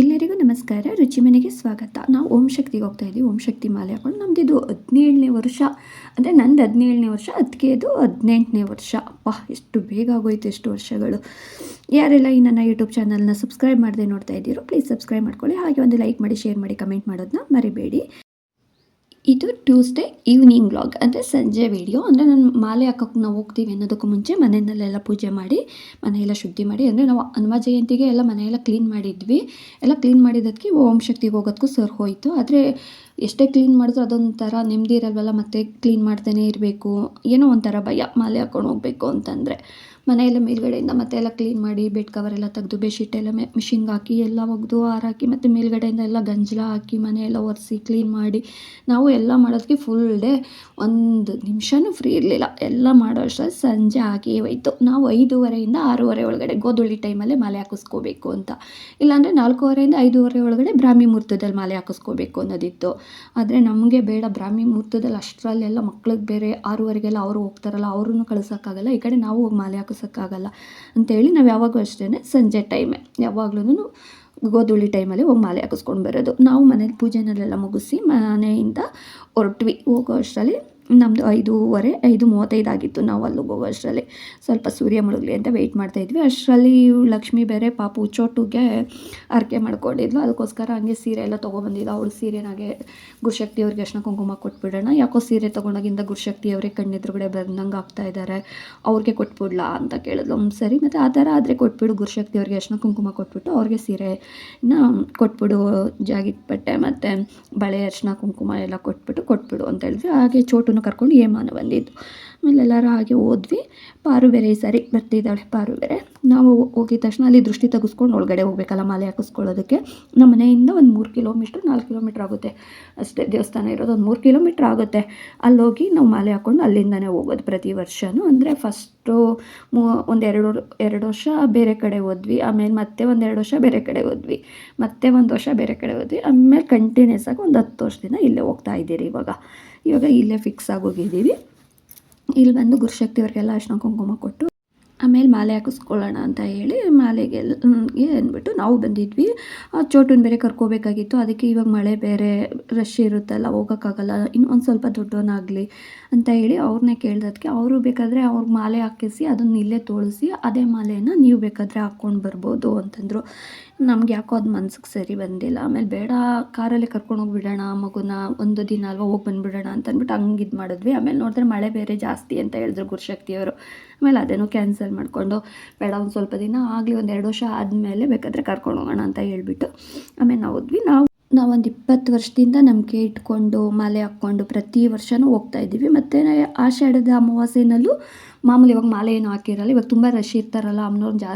ಎಲ್ಲರಿಗೂ ನಮಸ್ಕಾರ, ರುಚಿ ಮನೆಗೆ ಸ್ವಾಗತ. ನಾವು ಓಂ ಶಕ್ತಿಗೆ ಹೋಗ್ತಾ ಇದ್ದೀವಿ ಓಂ ಶಕ್ತಿ ಮಾಲೆ ಹಾಕೊಂಡು ನಮ್ದು ಇದು ಹದಿನೇಳನೇ ವರ್ಷ. ಅಂದರೆ ನಂದು ಹದಿನೇಳನೇ ವರ್ಷ ಅದಕ್ಕೆ ಇದು ಹದಿನೆಂಟನೇ ವರ್ಷ. ಅಪ್ಪ, ಎಷ್ಟು ಬೇಗ ಆಗೋಯ್ತು ಎಷ್ಟು ವರ್ಷಗಳು. ಯಾರೆಲ್ಲ ಈ ನನ್ನ ಯೂಟ್ಯೂಬ್ ಚಾನಲ್ನ ಸಬ್ಸ್ಕ್ರೈಬ್ ಮಾಡದೆ ನೋಡ್ತಾ ಇದ್ದೀರೋ, ಪ್ಲೀಸ್ ಸಬ್ಸ್ಕ್ರೈಬ್ ಮಾಡ್ಕೊಳ್ಳಿ. ಹಾಗೆ ಒಂದು ಲೈಕ್ ಮಾಡಿ, ಶೇರ್ ಮಾಡಿ, ಕಮೆಂಟ್ ಮಾಡೋದನ್ನ ಮರಿಬೇಡಿ. ಇದು ಟ್ಯೂಸ್ಡೇ ಈವ್ನಿಂಗ್ ವ್ಲಾಗ್ ಅಂದರೆ ಸಂಜೆ ವಿಡಿಯೋ ಅಂದರೆ ನಾನು ಮಾಲೆ ಹಾಕೋಕ್ಕೆ ನಾವು ಹೋಗ್ತೀವಿ ಅನ್ನೋದಕ್ಕೂ ಮುಂಚೆ ಮನೆಯಲ್ಲೆಲ್ಲ ಪೂಜೆ ಮಾಡಿ, ಮನೆಯೆಲ್ಲ ಶುದ್ಧಿ ಮಾಡಿ. ಅಂದರೆ ನಾವು ಹನುಮ ಜಯಂತಿಗೆ ಎಲ್ಲ ಮನೆಯೆಲ್ಲ ಕ್ಲೀನ್ ಮಾಡಿದ್ವಿ. ಎಲ್ಲ ಕ್ಲೀನ್ ಮಾಡಿದ್ದಕ್ಕೆ ಓಂ ಶಕ್ತಿಗೆ ಹೋಗೋದಕ್ಕೂ ಸರ್ ಹೋಯಿತು. ಆದರೆ ಎಷ್ಟೇ ಕ್ಲೀನ್ ಮಾಡಿದ್ರು ಅದೊಂಥರ ನೆಮ್ಮದಿ ಇರಲ್ವಲ್ಲ, ಮತ್ತೆ ಕ್ಲೀನ್ ಮಾಡ್ತಾನೆ ಇರಬೇಕು. ಏನೋ ಒಂಥರ ಭಯ, ಮಾಲೆ ಹಾಕ್ಕೊಂಡು ಹೋಗಬೇಕು ಅಂತಂದರೆ. ಮನೆಯೆಲ್ಲ ಮೇಲ್ಗಡೆಯಿಂದ ಮತ್ತೆ ಎಲ್ಲ ಕ್ಲೀನ್ ಮಾಡಿ ಬೆಡ್ ಕವರ್ ಎಲ್ಲ ತೆಗೆದು ಬೆಡ್ಶೀಟ್ ಎಲ್ಲ ಮೆ ಮಿಷಿನ್ಗೆ ಹಾಕಿ, ಎಲ್ಲ ಒಗೆದು ಹಾರಾಕಿ ಮತ್ತು ಮೇಲ್ಗಡೆಯಿಂದ ಎಲ್ಲ ಗಂಜಲ ಹಾಕಿ ಮನೆಯೆಲ್ಲ ಒರೆಸಿ ಕ್ಲೀನ್ ಮಾಡಿ, ನಾವು ಎಲ್ಲ ಮಾಡೋದಕ್ಕೆ ಫುಲ್ ಡೇ ಒಂದು ನಿಮಿಷನೂ ಫ್ರೀ ಇರಲಿಲ್ಲ. ಎಲ್ಲ ಮಾಡೋ ಅಷ್ಟರಲ್ಲಿ ಸಂಜೆ ಹಾಕಿ ಹೋಯ್ತು. ನಾವು ಐದೂವರೆಯಿಂದ ಆರೂವರೆ ಒಳಗಡೆ ಗೋಧುಳಿ ಟೈಮಲ್ಲೇ ಮಾಲೆ ಹಾಕಿಸ್ಕೋಬೇಕು ಅಂತ. ಇಲ್ಲಾಂದರೆ ನಾಲ್ಕೂವರೆಯಿಂದ ಐದೂವರೆ ಒಳಗಡೆ ಬ್ರಾಹ್ಮಿ ಮುಹೂರ್ತದಲ್ಲಿ ಮಾಲೆ ಹಾಕಿಸ್ಕೋಬೇಕು ಅನ್ನೋದಿತ್ತು. ಆದರೆ ನಮಗೆ ಬೇಡ, ಬ್ರಾಹ್ಮಿ ಮುಹೂರ್ತದಲ್ಲಿ ಅಷ್ಟರಲ್ಲೆಲ್ಲ ಮಕ್ಳಿಗೆ ಬೇರೆ, ಆರೂವರೆಗೆಲ್ಲ ಅವರು ಹೋಗ್ತಾರಲ್ಲ, ಅವ್ರನ್ನೂ ಕಳ್ಸೋಕ್ಕಾಗಲ್ಲ. ಈ ಕಡೆ ನಾವು ಹೋಗಿ ಮಾಲೆ ಹಾಕಿಸೋಕ್ಕಾಗಲ್ಲ ಅಂತೇಳಿ ನಾವು ಯಾವಾಗೂ ಅಷ್ಟೇ ಸಂಜೆ ಟೈಮೆ ಯಾವಾಗ್ಲೂ ಗೋಧುಳಿ ಟೈಮಲ್ಲಿ ಹೋಗಿ ಮಾಲೆ ಹಾಕಿಸ್ಕೊಂಡು ಬರೋದು. ನಾವು ಮನೇಲಿ ಪೂಜೆನಲ್ಲೆಲ್ಲ ಮುಗಿಸಿ ಮನೆಯಿಂದ ಹೊರಟ್ವಿ. ಹೋಗೋ ಅಷ್ಟರಲ್ಲಿ ನಮ್ಮದು ಐದೂವರೆ, ಐದು ಮೂವತ್ತೈದು ಆಗಿತ್ತು ನಾವು ಅಲ್ಲಿಗೆ ಹೋಗೋ ಅಷ್ಟರಲ್ಲಿ ಸ್ವಲ್ಪ ಸೂರ್ಯ ಮುಳುಗಲಿ ಅಂತ ವೆಯ್ಟ್ ಮಾಡ್ತಾಯಿದ್ವಿ ಅಷ್ಟರಲ್ಲಿ ಲಕ್ಷ್ಮಿ ಬೇರೆ ಪಾಪು ಚೋಟುಗೆ ಅರ್ಕೆ ಮಾಡ್ಕೊಂಡಿದ್ಲು. ಅದಕ್ಕೋಸ್ಕರ ಹಂಗೆ ಸೀರೆ ಎಲ್ಲ ತೊಗೊಬಂದಿದ್ದು ಅವಳು ಸೀರೆನಾಗೆ ಗುರುಶಕ್ತಿ ಅವ್ರಿಗೆ ಅರ್ಶಿನ ಕುಂಕುಮ ಕೊಟ್ಬಿಡೋಣ. ಯಾಕೋ ಸೀರೆ ತೊಗೊಂಡಾಗಿಂದ ಗುರುಶಕ್ತಿ ಅವರೇ ಕಣ್ಣೆದುರುಗಡೆ ಬಂದಂಗೆ ಆಗ್ತಾ ಇದ್ದಾರೆ. ಅವ್ರಿಗೆ ಕೊಟ್ಬಿಡ್ಲಾ ಅಂತ ಕೇಳಿದ್ಲು. ಸರಿ. ಮತ್ತು ಆ ಥರ ಆದರೆ ಕೊಟ್ಬಿಡು. ಗುರುಶಕ್ತಿ ಅವ್ರಿಗೆ ಕುಂಕುಮ ಕೊಟ್ಬಿಟ್ಟು ಅವ್ರಿಗೆ ಸೀರೆನ ಕೊಟ್ಬಿಡು. ಜಾಗಿಟ್ ಬಟ್ಟೆ ಮತ್ತು ಬಳೆ ಅರ್ಶಿನ ಕುಂಕುಮ ಎಲ್ಲ ಕೊಟ್ಬಿಟ್ಟು ಕೊಟ್ಬಿಡು ಅಂತ ಹೇಳಿದ್ವಿ. ಹಾಗೆ ಚೋಟುನ ಕರ್ಕೊಂಡು ಏಮಾನ ಬಂದಿದ್ದು. ಆಮೇಲೆ ಎಲ್ಲರೂ ಹಾಗೆ ಹೋದ್ವಿ. ಪಾರು ಬೇರೆ ಈ ಸಾರಿ ಬರ್ತಿದ್ದಾಳೆ ಪಾರು ಬೇರೆ ನಾವು ಹೋಗಿದ ತಕ್ಷಣ ಅಲ್ಲಿ ದೃಷ್ಟಿ ತೆಗೆಸ್ಕೊಂಡು ಒಳಗಡೆ ಹೋಗ್ಬೇಕಲ್ಲ ಮಾಲೆ ಹಾಕಿಸ್ಕೊಳ್ಳೋದಕ್ಕೆ. ನಮ್ಮ ಮನೆಯಿಂದ ಒಂದು ಮೂರು ಕಿಲೋಮೀಟ್ರ್, ನಾಲ್ಕು ಕಿಲೋಮೀಟ್ರ್ ಆಗುತ್ತೆ. ಅಷ್ಟೇ ದೇವಸ್ಥಾನ ಇರೋದು ಒಂದು ಮೂರು ಕಿಲೋಮೀಟ್ರ್ ಆಗುತ್ತೆ. ಅಲ್ಲೋಗಿ ನಾವು ಮಾಲೆ ಹಾಕ್ಕೊಂಡು ಅಲ್ಲಿಂದನೇ ಹೋಗೋದು ಪ್ರತಿ ವರ್ಷವೂ ಅಂದರೆ ಫಸ್ಟು ಮೂ, ಒಂದು ಎರಡು ಎರಡು ವರ್ಷ ಬೇರೆ ಕಡೆ ಹೋದ್ವಿ. ಆಮೇಲೆ ಮತ್ತೆ ಒಂದು ಎರಡು ವರ್ಷ ಬೇರೆ ಕಡೆ ಹೋದ್ವಿ. ಮತ್ತೆ ಒಂದು ವರ್ಷ ಬೇರೆ ಕಡೆ ಹೋದ್ವಿ. ಆಮೇಲೆ ಕಂಟಿನ್ಯೂಸ್ ಆಗಿ ಒಂದು ಹತ್ತು ವರ್ಷದಿಂದ ಇಲ್ಲೇ ಹೋಗ್ತಾ ಇದ್ದೀರಿ ಇವಾಗ. ಇವಾಗ ಇಲ್ಲೇ ಫಿಕ್ಸ್ ಆಗೋಗಿದ್ದೀವಿ. ಇಲ್ಲಿ ಬಂದು ಗುರುಶಕ್ತಿ ಅವ್ರಿಗೆಲ್ಲ ಅರ್ಶಿನ ಕುಂಕುಮ ಕೊಟ್ಟು ಆಮೇಲೆ ಮಾಲೆ ಹಾಕಿಸ್ಕೊಳ್ಳೋಣ ಅಂತ ಹೇಳಿ ಮಾಲೆಗೆಲ್ಲ ಗೆ ಅಂದ್ಬಿಟ್ಟು ನಾವು ಬಂದಿದ್ವಿ. ಆ ಚೋಟುನ ಬೇರೆ ಕರ್ಕೋಬೇಕಾಗಿತ್ತು. ಅದಕ್ಕೆ ಇವಾಗ ಮಳೆ ಬೇರೆ ರಶ್ ಇರುತ್ತಲ್ಲ, ಹೋಗೋಕ್ಕಾಗಲ್ಲ. ಇನ್ನು ಒಂದು ಸ್ವಲ್ಪ ದೊಡ್ಡವನಾಗಲಿ ಅಂತ ಹೇಳಿ ಅವ್ರನ್ನೇ ಕೇಳಿದಕ್ಕೆ ಅವರು ಬೇಕಾದರೆ ಅವ್ರಿಗೆ ಮಾಲೆ ಹಾಕಿಸಿ ಅದನ್ನ ಇಲ್ಲೇ ತೋಳಿಸಿ ಅದೇ ಮಾಲೆಯನ್ನು ನೀವು ಬೇಕಾದರೆ ಹಾಕ್ಕೊಂಡು ಬರ್ಬೋದು ಅಂತಂದರು. ನಮ್ಗೆ ಯಾಕೋ ಅದು ಮನ್ಸಿಗೆ ಸರಿ ಬಂದಿಲ್ಲ. ಆಮೇಲೆ ಬೇಡ, ಕಾರಲ್ಲೇ ಕರ್ಕೊಂಡು ಹೋಗ್ಬಿಡೋಣ, ಮಗುನ ಒಂದು ದಿನ ಅಲ್ವಾ ಹೋಗಿ ಬಂದ್ಬಿಡೋಣ ಅಂತ ಅಂದ್ಬಿಟ್ಟು ಹಂಗೆ ಇದು ಮಾಡಿದ್ವಿ. ಆಮೇಲೆ ನೋಡಿದ್ರೆ ಮಳೆ ಬೇರೆ ಜಾಸ್ತಿ ಅಂತ ಹೇಳಿದ್ರು ಗುರುಶಕ್ತಿಯವರು. ಆಮೇಲೆ ಅದೇನೋ ಕ್ಯಾನ್ಸಲ್ ಮಾಡಿಕೊಂಡು ಬೇಡ, ಒಂದು ಸ್ವಲ್ಪ ದಿನ ಆಗಲಿ, ಒಂದು ಎರಡು ವರ್ಷ ಆದಮೇಲೆ ಬೇಕಾದರೆ ಕರ್ಕೊಂಡು ಹೋಗೋಣ ಅಂತ ಹೇಳ್ಬಿಟ್ಟು ಆಮೇಲೆ ನಾವು ಹೋದ್ವಿ. ನಾವು ನಾವೊಂದು ಇಪ್ಪತ್ತು ವರ್ಷದಿಂದ ನಂಬಿಕೆ ಇಟ್ಕೊಂಡು, ಮಾಲೆ ಹಾಕ್ಕೊಂಡು ಪ್ರತಿ ವರ್ಷವೂ ಹೋಗ್ತಾ ಇದ್ದೀವಿ. ಮತ್ತು ಆಷಾಢದ ಅಮಾವಾಸ್ಯೆನಲ್ಲೂ ಮಾಮೂಲಿ ಇವಾಗ ಮಾಲೆ ಏನು ಹಾಕಿರಲ್ಲ, ಇವಾಗ ತುಂಬ ರಶ್ ಇರ್ತಾರಲ್ಲ ಅಮ್ಮನವ್ರು ಜಾ,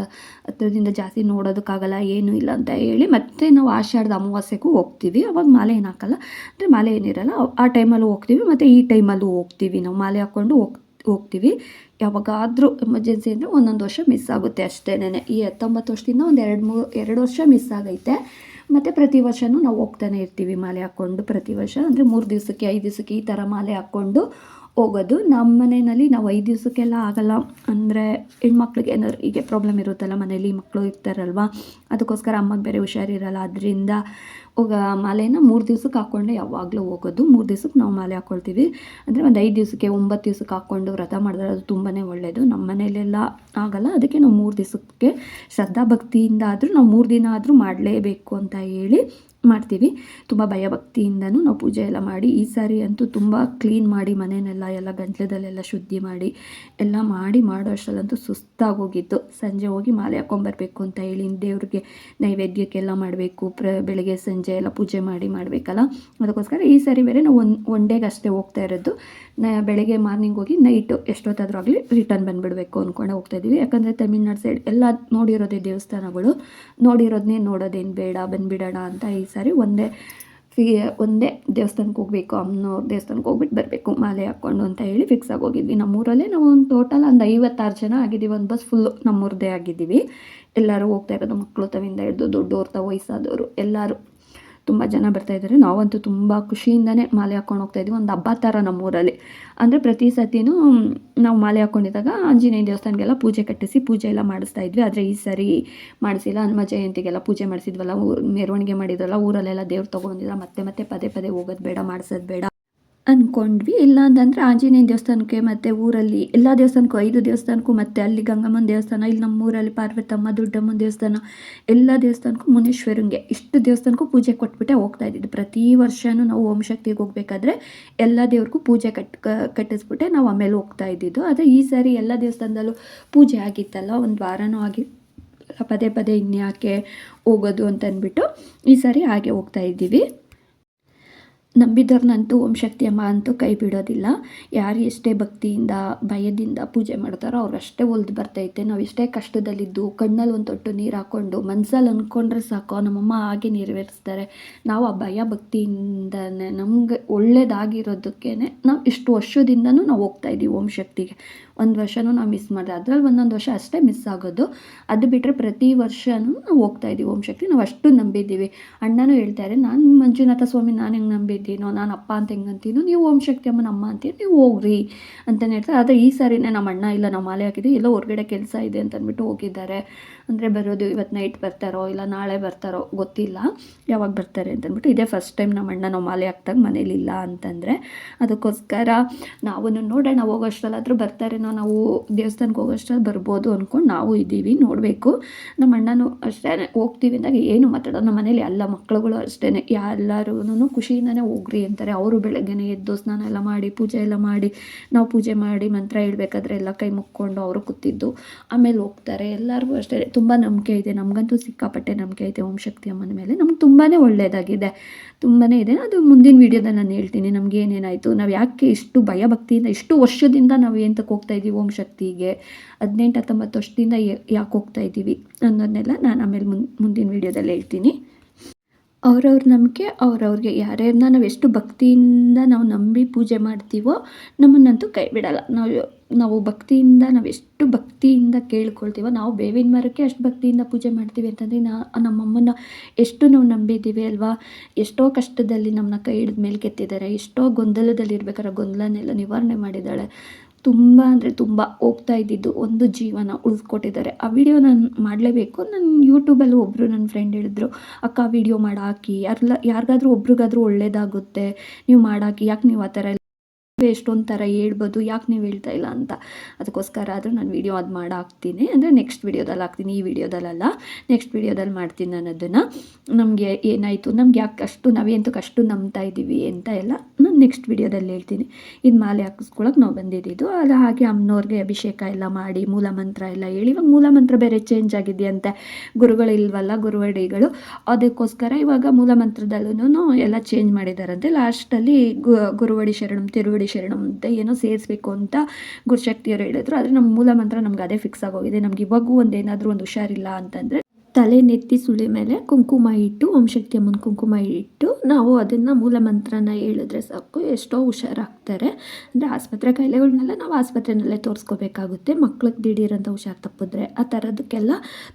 ಹತ್ರದಿಂದ ಜಾಸ್ತಿ ನೋಡೋದಕ್ಕಾಗಲ್ಲ, ಏನೂ ಇಲ್ಲ ಅಂತ ಹೇಳಿ ಮತ್ತೆ ನಾವು ಆಷಾಢದ ಅಮಾವಾಸ್ಯೆಗೂ ಹೋಗ್ತೀವಿ. ಅವಾಗ ಮಾಲೆ ಏನು ಹಾಕಲ್ಲ, ಅಂದರೆ ಮಾಲೆ ಏನಿರಲ್ಲ, ಆ ಟೈಮಲ್ಲೂ ಹೋಗ್ತೀವಿ, ಮತ್ತು ಈ ಟೈಮಲ್ಲೂ ಹೋಗ್ತೀವಿ ನಾವು. ಮಾಲೆ ಹಾಕ್ಕೊಂಡು ಹೋಗ್, ಹೋಗ್ತೀವಿ. ಯಾವಾಗಾದರೂ ಎಮರ್ಜೆನ್ಸಿ ಅಂದರೆ ಒಂದೊಂದು ವರ್ಷ ಮಿಸ್ ಆಗುತ್ತೆ ಅಷ್ಟೇನೆ ಈ ಹತ್ತೊಂಬತ್ತು ವರ್ಷದಿಂದ ಒಂದು ಎರಡು ಮೂರು ಎರಡು ವರ್ಷ ಮಿಸ್ ಆಗೈತೆ. ಮತ್ತು ಪ್ರತಿ ವರ್ಷವೂ ನಾವು ಹೋಗ್ತಾನೆ ಇರ್ತೀವಿ ಮಾಲೆ ಹಾಕ್ಕೊಂಡು ಪ್ರತಿ ವರ್ಷ. ಅಂದರೆ ಮೂರು ದಿವಸಕ್ಕೆ, ಐದು ದಿವಸಕ್ಕೆ ಈ ಥರ ಮಾಲೆ ಹಾಕ್ಕೊಂಡು ಹೋಗೋದು. ನಮ್ಮ ಮನೆಯಲ್ಲಿ ನಾವು ಐದು ದಿವಸಕ್ಕೆಲ್ಲ ಆಗಲ್ಲ. ಅಂದರೆ ಹೆಣ್ಮಕ್ಳಿಗೆ ಏನಾದ್ರು ಹೀಗೆ ಪ್ರಾಬ್ಲಮ್ ಇರುತ್ತಲ್ಲ ಮನೇಲಿ ಮಕ್ಕಳು ಇರ್ತಾರಲ್ವ? ಅದಕ್ಕೋಸ್ಕರ ಅಮ್ಮಗೆ ಬೇರೆ ಹುಷಾರಿರಲ್ಲ. ಅದರಿಂದ ಹೋಗ ಮಾಲೆನ ಮೂರು ದಿವ್ಸಕ್ಕೆ ಹಾಕ್ಕೊಂಡೆ ಯಾವಾಗಲೂ ಹೋಗೋದು. ಮೂರು ದಿವ್ಸಕ್ಕೆ ನಾವು ಮಾಲೆ ಹಾಕ್ಕೊಳ್ತೀವಿ ಅಂದರೆ ಒಂದು ಐದು ದಿವಸಕ್ಕೆ, ಒಂಬತ್ತು ದಿವ್ಸಕ್ಕೆ ಹಾಕ್ಕೊಂಡು ವ್ರತ ಮಾಡಿದ್ರೆ ಅದು ತುಂಬಾ ಒಳ್ಳೆಯದು ನಮ್ಮ ಮನೆಯಲ್ಲೆಲ್ಲ ಆಗಲ್ಲ. ಅದಕ್ಕೆ ನಾವು ಮೂರು ದಿವಸಕ್ಕೆ ಶ್ರದ್ಧಾ ಭಕ್ತಿಯಿಂದ ಆದರೂ ನಾವು ಮೂರು ದಿನ ಆದರೂ ಮಾಡಲೇಬೇಕು ಅಂತ ಹೇಳಿ ಮಾಡ್ತೀವಿ. ತುಂಬ ಭಯಭಕ್ತಿಯಿಂದನೂ ನಾವು ಪೂಜೆ ಎಲ್ಲ ಮಾಡಿ, ಈ ಸಾರಿ ಅಂತೂ ತುಂಬ ಕ್ಲೀನ್ ಮಾಡಿ ಮನೆಯನ್ನೆಲ್ಲ ಎಲ್ಲ ಗಂಟ್ಲದಲ್ಲೆಲ್ಲ ಶುದ್ಧಿ ಮಾಡಿ, ಎಲ್ಲ ಮಾಡಿ ಮಾಡೋ ಅಷ್ಟರಲ್ಲಂತೂ ಸುಸ್ತಾಗಿ ಹೋಗಿತ್ತು. ಸಂಜೆ ಹೋಗಿ ಮಾಲೆ ಹಾಕ್ಕೊಂಬರ್ಬೇಕು ಅಂತ ಹೇಳಿ ದೇವ್ರಿಗೆ ನೈವೇದ್ಯಕ್ಕೆಲ್ಲ ಮಾಡಬೇಕು, ಪ್ರ, ಬೆಳಗ್ಗೆ, ಸಂಜೆ ಎಲ್ಲ ಪೂಜೆ ಮಾಡಿ ಮಾಡಬೇಕಲ್ಲ? ಅದಕ್ಕೋಸ್ಕರ ಈ ಸಾರಿ ಬೇರೆ ನಾವು ಒನ್ ಒನ್ ಡೇಗೆ ಅಷ್ಟೇ ಹೋಗ್ತಾ ಇರೋದು. ನ, ಬೆಳಗ್ಗೆ ಮಾರ್ನಿಂಗ್ ಹೋಗಿ ನೈಟು ಎಷ್ಟೊತ್ತಾದರೂ ಆಗಲಿ ರಿಟರ್ನ್ ಬಂದುಬಿಡಬೇಕು ಅಂದ್ಕೊಂಡೆ ಹೋಗ್ತಾ ಇದ್ದೀವಿ. ಯಾಕಂದರೆ ತಮಿಳ್ನಾಡು ಸೈಡ್ ಎಲ್ಲ ನೋಡಿರೋದೇ ದೇವಸ್ಥಾನಗಳು. ನೋಡಿರೋದನ್ನೇ ನೋಡೋದೇನು ಬೇಡ, ಬಂದುಬಿಡೋಣ ಅಂತ ಈ ಸಾರಿ ಒಂದೇ ಫಿ, ಒಂದೇ ದೇವಸ್ಥಾನಕ್ಕೆ ಹೋಗಬೇಕು, ಅಮ್ಮನವ್ರ ದೇವಸ್ಥಾನಕ್ಕೆ ಹೋಗ್ಬಿಟ್ಟು ಬರಬೇಕು, ಮಾಲೆ ಹಾಕ್ಕೊಂಡು ಅಂತ ಹೇಳಿ ಫಿಕ್ಸ್ ಆಗಿ ಹೋಗಿದ್ವಿ. ನಮ್ಮೂರಲ್ಲೇ ನಾವು ಒಂದು ಟೋಟಲ್ ಒಂದು ಐವತ್ತಾರು ಜನ ಆಗಿದ್ದೀವಿ, ಒಂದು ಬಸ್ ಫುಲ್ಲು ನಮ್ಮೂರದೇ ಆಗಿದ್ದೀವಿ. ಎಲ್ಲರೂ ಹೋಗ್ತಾ ಇರೋದು ಮಕ್ಕಳು ತವಿಂದ ಹಿಡಿದು ದೊಡ್ಡವ್ರು ತ ವಯಸ್ಸಾದವರು, ಎಲ್ಲರೂ. ತುಂಬ ಜನ ಬರ್ತಾ ಇದ್ದಾರೆ. ನಾವಂತೂ ತುಂಬ ಖುಷಿಯಿಂದನೇ ಮಾಲೆ ಹಾಕ್ಕೊಂಡು ಹೋಗ್ತಾಯಿದ್ವಿ ಒಂದು ಹಬ್ಬ ಥರ ನಮ್ಮೂರಲ್ಲಿ. ಅಂದರೆ ಪ್ರತಿ ಸತಿನೂ ನಾವು ಮಾಲೆ ಹಾಕ್ಕೊಂಡಿದ್ದಾಗ ಆಂಜನೇಯ ದೇವಸ್ಥಾನಗೆಲ್ಲ ಪೂಜೆ ಕಟ್ಟಿಸಿ ಪೂಜೆ ಎಲ್ಲ ಮಾಡಿಸ್ತಾ ಇದ್ವಿ. ಆದರೆ ಈ ಸರಿ ಮಾಡಿಸಿಲ್ಲ. ಹನುಮ ಜಯಂತಿಗೆಲ್ಲ ಪೂಜೆ ಮಾಡಿಸಿದ್ವಲ್ಲ. ಮೆರವಣಿಗೆ ಮಾಡಿದ್ರಲ್ಲ ಊರಲ್ಲೆಲ್ಲ ದೇವ್ರು ತೊಗೊಂಡಿಲ್ಲ. ಮತ್ತೆ ಮತ್ತೆ ಪದೇ ಪದೇ ಹೋಗೋದು ಬೇಡ, ಮಾಡಿಸೋದು ಬೇಡ. ಅಂದ್ಕೊಂಡ್ವಿ ಇಲ್ಲ ಅಂತಂದರೆ ಆಂಜನೇಯ ದೇವಸ್ಥಾನಕ್ಕೆ ಮತ್ತು ಊರಲ್ಲಿ ಎಲ್ಲ ದೇವಸ್ಥಾನಕ್ಕೂ, ಐದು ದೇವಸ್ಥಾನಕ್ಕೂ ಮತ್ತು ಅಲ್ಲಿ ಗಂಗಮ್ಮನ ದೇವಸ್ಥಾನ, ಇಲ್ಲಿ ನಮ್ಮೂರಲ್ಲಿ ಪಾರ್ವತಮ್ಮ ದೊಡ್ಡಮ್ಮನ ದೇವಸ್ಥಾನ, ಎಲ್ಲ ದೇವಸ್ಥಾನಕ್ಕೂ ಮುನೇಶ್ವರಂಗೆ ಇಷ್ಟು ದೇವಸ್ಥಾನಕ್ಕೂ ಪೂಜೆ ಕೊಟ್ಬಿಟ್ಟೆ ಹೋಗ್ತಾ ಇದ್ದಿದ್ದು. ಪ್ರತಿ ವರ್ಷವೂ ನಾವು ಓಂ ಶಕ್ತಿಗೆ ಹೋಗ್ಬೇಕಾದ್ರೆ ಎಲ್ಲ ದೇವ್ರಿಗೂ ಪೂಜೆ ಕಟ್ ಕಟ್ಟಿಸ್ಬಿಟ್ಟೆ ನಾವು ಆಮೇಲೆ ಹೋಗ್ತಾ ಇದ್ದಿದ್ದು. ಆದರೆ ಈ ಸಾರಿ ಎಲ್ಲ ದೇವಸ್ಥಾನದಲ್ಲೂ ಪೂಜೆ ಆಗಿತ್ತಲ್ಲ, ಒಂದು ವಾರನೂ ಆಗಿ ಪದೇ ಪದೇ ಇನ್ಯಾಕೆ ಹೋಗೋದು ಅಂತ ಅಂದ್ಬಿಟ್ಟು ಈ ಸಾರಿ ಹಾಗೆ ಹೋಗ್ತಾ ಇದ್ದೀವಿ. ನಂಬಿದವ್ರನ್ನಂತೂ ಓಂ ಶಕ್ತಿ ಅಮ್ಮ ಅಂತೂ ಕೈ ಬಿಡೋದಿಲ್ಲ. ಯಾರು ಎಷ್ಟೇ ಭಕ್ತಿಯಿಂದ, ಭಯದಿಂದ ಪೂಜೆ ಮಾಡ್ತಾರೋ ಅವ್ರು ಅಷ್ಟೇ ಒಲ್ದು ಬರ್ತೈತೆ. ನಾವು ಎಷ್ಟೇ ಕಷ್ಟದಲ್ಲಿದ್ದು, ಕಣ್ಣಲ್ಲಿ ಒಂದು ತೊಟ್ಟು ನೀರು ಹಾಕ್ಕೊಂಡು ಮನಸ್ಸಲ್ಲಿ ಅಂದ್ಕೊಂಡ್ರೆ ಸಾಕು, ನಮ್ಮಮ್ಮ ಹಾಗೆ ನೆರವೇರಿಸ್ತಾರೆ. ನಾವು ಆ ಭಯ ಭಕ್ತಿಯಿಂದನೇ ನಮಗೆ ಒಳ್ಳೇದಾಗಿರೋದಕ್ಕೇ ನಾವು ಇಷ್ಟು ವರ್ಷದಿಂದನೂ ನಾವು ಹೋಗ್ತಾ ಇದ್ದೀವಿ ಓಂ ಶಕ್ತಿಗೆ. ಒಂದು ವರ್ಷವೂ ನಾವು ಮಿಸ್ ಮಾಡಿದೆ ಅದ್ರಲ್ಲಿ ಒಂದೊಂದು ವರ್ಷ ಅಷ್ಟೇ ಮಿಸ್ ಆಗೋದು. ಅದು ಬಿಟ್ಟರೆ ಪ್ರತಿ ವರ್ಷವೂ ನಾವು ಹೋಗ್ತಾ ಇದ್ದೀವಿ ಓಂ ಶಕ್ತಿ. ನಾವು ಅಷ್ಟು ನಂಬಿದ್ದೀವಿ. ಅಣ್ಣನೂ ಹೇಳ್ತಾರೆ ನಾನು ಮಂಜುನಾಥ ಸ್ವಾಮಿ, ನಾನು ಹೆಂಗೆ ನಂಬಿದ್ದೀನೋ, ನಾನು ಅಪ್ಪ ಅಂತ ಹೆಂಗೆ ಅಂತೀನೋ, ನೀವು ಓಂ ಶಕ್ತಿ ಅಮ್ಮನ ಅಮ್ಮ ಅಂತೀರಿ, ನೀವು ಹೋಗ್ರಿ ಅಂತಲೇ ಹೇಳ್ತಾರೆ. ಆದರೆ ಈ ಸಾರಿನೇ ನಮ್ಮ ಅಣ್ಣ, ಇಲ್ಲ ನಾವು ಮಾಲೆ ಹಾಕಿದ್ದೀವಿ, ಎಲ್ಲೋ ಹೊರಗಡೆ ಕೆಲಸ ಇದೆ ಅಂತ ಅಂದ್ಬಿಟ್ಟು ಹೋಗಿದ್ದಾರೆ. ಅಂದರೆ ಬರೋದು ಇವತ್ತು ನೈಟ್ ಬರ್ತಾರೋ, ಇಲ್ಲ ನಾಳೆ ಬರ್ತಾರೋ ಗೊತ್ತಿಲ್ಲ. ಯಾವಾಗ ಬರ್ತಾರೆ ಅಂತಂದ್ಬಿಟ್ಟು ಇದೇ ಫಸ್ಟ್ ಟೈಮ್ ನಮ್ಮ ಅಣ್ಣ ನಾವು ಮಾಲೆ ಹಾಕ್ದಾಗ ಮನೇಲಿಲ್ಲ ಅಂತಂದರೆ, ಅದಕ್ಕೋಸ್ಕರ ನಾವು ನೋಡೋಣ ಹೋಗೋಷ್ಟಲ್ಲಾದರೂ ಬರ್ತಾರೇನೋ ನಾವು ದೇವಸ್ಥಾನಕ್ಕೆ ಹೋಗೋಷ್ಟ್ರಲ್ಲಿ ಬರ್ಬೋದು ಅಂದ್ಕೊಂಡು ನಾವು ಇದ್ದೀವಿ, ನೋಡಬೇಕು. ನಮ್ಮ ಅಣ್ಣನೂ ಅಷ್ಟೇ ಹೋಗ್ತೀವಿ ಅಂದಾಗ ಏನು ಮಾತಾಡೋದು? ನಮ್ಮ ಮನೇಲಿ ಎಲ್ಲ ಮಕ್ಕಳುಗಳು ಅಷ್ಟೇ ಎಲ್ಲರೂ ಖುಷಿಯಿಂದನೇ ಹೋಗ್ರಿ ಅಂತಾರೆ. ಅವರು ಬೆಳಗ್ಗೆನೇ ಎದ್ದು ಸ್ನಾನ ಎಲ್ಲ ಮಾಡಿ, ಪೂಜೆ ಎಲ್ಲ ಮಾಡಿ, ನಾವು ಪೂಜೆ ಮಾಡಿ ಮಂತ್ರ ಹೇಳ್ಬೇಕಾದ್ರೆ ಎಲ್ಲ ಕೈ ಮುಕ್ಕೊಂಡು ಅವರು ಕೂತಿದ್ದು. ಆಮೇಲೆ ಹೋಗ್ತಾರೆ. ಎಲ್ಲರಿಗೂ ಅಷ್ಟೇ. ತುಂಬ ನಂಬಿಕೆ ಇದೆ. ನಮಗಂತೂ ಸಿಕ್ಕಾಪಟ್ಟೆ ನಂಬಿಕೆ ಇದೆ. ಓಂ ಶಕ್ತಿ ಅಮ್ಮನ ಮೇಲೆ. ನಮ್ಗೆ ತುಂಬಾ ಒಳ್ಳೆಯದಾಗಿದೆ. ತುಂಬಾ ಇದೆ. ಅದು ಮುಂದಿನ ವೀಡಿಯೋದಲ್ಲಿ ನಾನು ಹೇಳ್ತೀನಿ. ನಮ್ಗೆ ಏನೇನಾಯಿತು? ನಾವು ಯಾಕೆ ಇಷ್ಟು ಭಯ ಭಕ್ತಿಯಿಂದ ಇಷ್ಟು ವರ್ಷದಿಂದ ನಾವು ಎಂತಕ್ಕೆ ಹೋಗ್ತಾ ಇದ್ದೀವಿ ಓಂ ಶಕ್ತಿಗೆ. ಹದಿನೆಂಟು, ಹತ್ತೊಂಬತ್ತು ವರ್ಷದಿಂದ ಯಾಕೆ ಹೋಗ್ತಾ ಇದ್ದೀವಿ ಅನ್ನೋದನ್ನೆಲ್ಲ ನಾನು ಆಮೇಲೆ ಮುನ್, ಮುಂದಿನ ವೀಡಿಯೋದಲ್ಲಿ ಹೇಳ್ತೀನಿ. ಅವ್ರವ್ರ ನಂಬಿಕೆ, ಅವ್ರವ್ರಿಗೆ ಯಾರ್ಯಾರನ್ನ ನಾವು ಎಷ್ಟು ಭಕ್ತಿಯಿಂದ ನಾವು ನಂಬಿ ಪೂಜೆ ಮಾಡ್ತೀವೋ ನಮ್ಮನ್ನಂತೂ ಕೈ ಬಿಡಲ್ಲ. ನಾವು ನಾವು ಭಕ್ತಿಯಿಂದ, ನಾವು ಎಷ್ಟು ಭಕ್ತಿಯಿಂದ ಕೇಳ್ಕೊಳ್ತೀವೋ, ನಾವು ಬೇವಿನ ಮರಕ್ಕೆ ಅಷ್ಟು ಭಕ್ತಿಯಿಂದ ಪೂಜೆ ಮಾಡ್ತೀವಿ ಅಂತಂದರೆ ನಾ ನಮ್ಮಮ್ಮನ ಎಷ್ಟು ನಾವು ನಂಬಿದ್ದೀವಿ ಅಲ್ವಾ? ಎಷ್ಟೋ ಕಷ್ಟದಲ್ಲಿ ನಮ್ಮನ್ನ ಕೈ ಹಿಡಿದ ಮೇಲೆ ಕೆತ್ತಿದ್ದಾರೆ, ಎಷ್ಟೋ ಗೊಂದಲದಲ್ಲಿ ಇರ್ಬೇಕಾದ್ರೆ ಗೊಂದಲನೆಲ್ಲ ನಿವಾರಣೆ ಮಾಡಿದ್ದಾಳೆ. ತುಂಬ ಅಂದರೆ ತುಂಬ ಹೋಗ್ತಾ ಇದ್ದಿದ್ದು ಒಂದು ಜೀವನ ಉಳಿಸ್ಕೊಟ್ಟಿದ್ದಾರೆ. ಆ ವಿಡಿಯೋ ನಾನು ಮಾಡಲೇಬೇಕು. ನನ್ನ ಯೂಟ್ಯೂಬಲ್ಲಿ ಒಬ್ಬರು ನನ್ನ ಫ್ರೆಂಡ್ ಹೇಳಿದ್ರು, ಅಕ್ಕ ವಿಡಿಯೋ ಮಾಡಾಕಿ. ಯಾರ್ಲ ಯಾರಿಗಾದ್ರೂ ಒಬ್ರಿಗಾದ್ರೂ ಒಳ್ಳೇದಾಗುತ್ತೆ. ನೀವು ಮಾಡಾಕಿ. ಯಾಕೆ ನೀವು ಆ ಥರ ಎಷ್ಟೊಂದು ಥರ ಹೇಳ್ಬೋದು, ಯಾಕೆ ನೀವು ಹೇಳ್ತಾ ಇಲ್ಲ ಅಂತ. ಅದಕ್ಕೋಸ್ಕರ ಆದರೂ ನಾನು ವೀಡಿಯೋ ಅದು ಮಾಡಾಕ್ತೀನಿ. ಅಂದರೆ ನೆಕ್ಸ್ಟ್ ವೀಡಿಯೋದಲ್ಲಿ ಹಾಕ್ತೀನಿ, ಈ ವಿಡಿಯೋದಲ್ಲ ನೆಕ್ಸ್ಟ್ ವೀಡಿಯೋದಲ್ಲಿ ಮಾಡ್ತೀನಿ ನಾನು ಅದನ್ನು. ನಮಗೆ ಏನಾಯಿತು, ನಮ್ಗೆ ಯಾಕೆ ಅಷ್ಟು ನಾವೇಂತಕ್ಕೆ ಕಷ್ಟು ನಂಬ್ತಾ ಇದ್ದೀವಿ ಅಂತ ಎಲ್ಲ ನಾನು ನೆಕ್ಸ್ಟ್ ವೀಡಿಯೋದಲ್ಲಿ ಹೇಳ್ತೀನಿ. ಇದು ಮಾಲೆ ಹಾಕಿಸ್ಕೊಳಕ್ಕೆ ನಾವು ಬಂದಿದ್ದು ಅದು ಹಾಗೆ ಅಮ್ಮನವ್ರಿಗೆ ಅಭಿಷೇಕ ಎಲ್ಲ ಮಾಡಿ ಮೂಲ ಮಂತ್ರ ಎಲ್ಲ ಹೇಳಿ, ಇವಾಗ ಮೂಲ ಮಂತ್ರ ಬೇರೆ ಚೇಂಜ್ ಆಗಿದೆಯಂತೆ ಗುರುಗಳಿಲ್ವಲ್ಲ ಗುರುವಡಿಗಳು. ಅದಕ್ಕೋಸ್ಕರ ಇವಾಗ ಮೂಲ ಮಂತ್ರದಲ್ಲೂ ಎಲ್ಲ ಚೇಂಜ್ ಮಾಡಿದಾರಂತೆ ಲಾಸ್ಟಲ್ಲಿ ಗುರುವಡಿ ಶರಣಂ, ತಿರುವಡಿ ಶರಣಂ ಅಂತ ಏನೋ ಸೇರಿಸ್ಬೇಕು ಅಂತ ಗುರುಶಕ್ತಿಯವರು ಹೇಳಿದ್ರು. ಆದರೆ ನಮ್ಮ ಮೂಲ ಮಂತ್ರ ನಮ್ಗೆ ಅದೇ ಫಿಕ್ಸ್ ಆಗೋಗಿದೆ. ನಮ್ಗೆ ಇವಾಗೂ ಒಂದು ಏನಾದರೂ ಒಂದು ಹುಷಾರಿಲ್ಲ ಅಂತಂದರೆ ತಲೆ ನೆತ್ತಿ ಸುಳಿ ಮೇಲೆ ಕುಂಕುಮ ಇಟ್ಟು ಓಂಶಕ್ತಿ ಅಮ್ಮನ ಕುಂಕುಮ ಇಟ್ಟು ನಾವು ಅದನ್ನು ಮೂಲ ಮಂತ್ರನ ಹೇಳಿದ್ರೆ ಸಾಕು. ಎಷ್ಟೋ ಹುಷಾರಾಗ್ತಾರೆ. ಅಂದರೆ ಆಸ್ಪತ್ರೆ ಕಾಯಿಲೆಗಳನ್ನೆಲ್ಲ ನಾವು ಆಸ್ಪತ್ರೆನಲ್ಲೇ ತೋರಿಸ್ಕೋಬೇಕಾಗುತ್ತೆ. ಮಕ್ಳಿಗೆ ದಿಢೀರಂತ ಹುಷಾರು ತಪ್ಪಿದ್ರೆ ಆ ಥರದಕ್ಕೆಲ್ಲ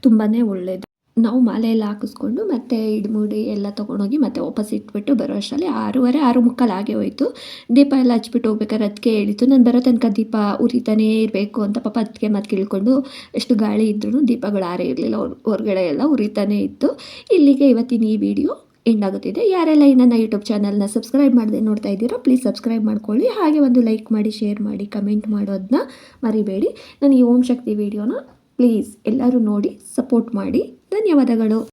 ತುಂಬಾ ಒಳ್ಳೆಯದು ನಾವು ಮಾಲೆಯೆಲ್ಲ ಹಾಕಿಸ್ಕೊಂಡು ಮತ್ತೆ ಇಡ್ಮುಡಿ ಎಲ್ಲ ತೊಗೊಂಡೋಗಿ ಮತ್ತೆ ವಾಪಸ್ ಇಟ್ಬಿಟ್ಟು ಬರೋ ಅಷ್ಟರಲ್ಲಿ ಆರೂವರೆ, ಆರು ಮುಕ್ಕಾಲು ಆಗೇ ಹೋಯಿತು. ದೀಪ ಎಲ್ಲ ಹಚ್ಬಿಟ್ಟು ಹೋಗ್ಬೇಕಾದ್ರೆ ಅದಕ್ಕೆ ಹೇಳಿತು ನಾನು ಬರೋ ತನಕ ದೀಪ ಉರಿತಾನೇ ಇರಬೇಕು ಅಂತ ಪಾಪ ಅದಕ್ಕೆ ಮತ್ತೆ ಕೇಳ್ಕೊಂಡು ಎಷ್ಟು ಗಾಳಿ ಇದ್ರೂ ದೀಪಗಳು ಆರೇ ಇರಲಿಲ್ಲ. ಹೊರಗಡೆ ಎಲ್ಲ ಉರಿತಾನೇ ಇತ್ತು. ಇಲ್ಲಿಗೆ ಇವತ್ತಿನ ಈ ವಿಡಿಯೋ ಎಂಡ್ ಆಗುತ್ತಿದೆ. ಯಾರೆಲ್ಲ ಈ ನನ್ನ ಯೂಟ್ಯೂಬ್ ಚಾನಲ್ನ ಸಬ್ಸ್ಕ್ರೈಬ್ ಮಾಡದೆ ನೋಡ್ತಾ ಇದ್ದೀರೋ ಪ್ಲೀಸ್ ಸಬ್ಸ್ಕ್ರೈಬ್ ಮಾಡ್ಕೊಳ್ಳಿ. ಹಾಗೆ ಒಂದು ಲೈಕ್ ಮಾಡಿ ಶೇರ್ ಮಾಡಿ ಕಮೆಂಟ್ ಮಾಡೋದನ್ನ ಮರಿಬೇಡಿ. ನಾನು ಈ ಓಂ ಶಕ್ತಿ ವಿಡಿಯೋನ ಪ್ಲೀಸ್ ಎಲ್ಲರೂ ನೋಡಿ ಸಪೋರ್ಟ್ ಮಾಡಿ. ಧನ್ಯವಾದಗಳು.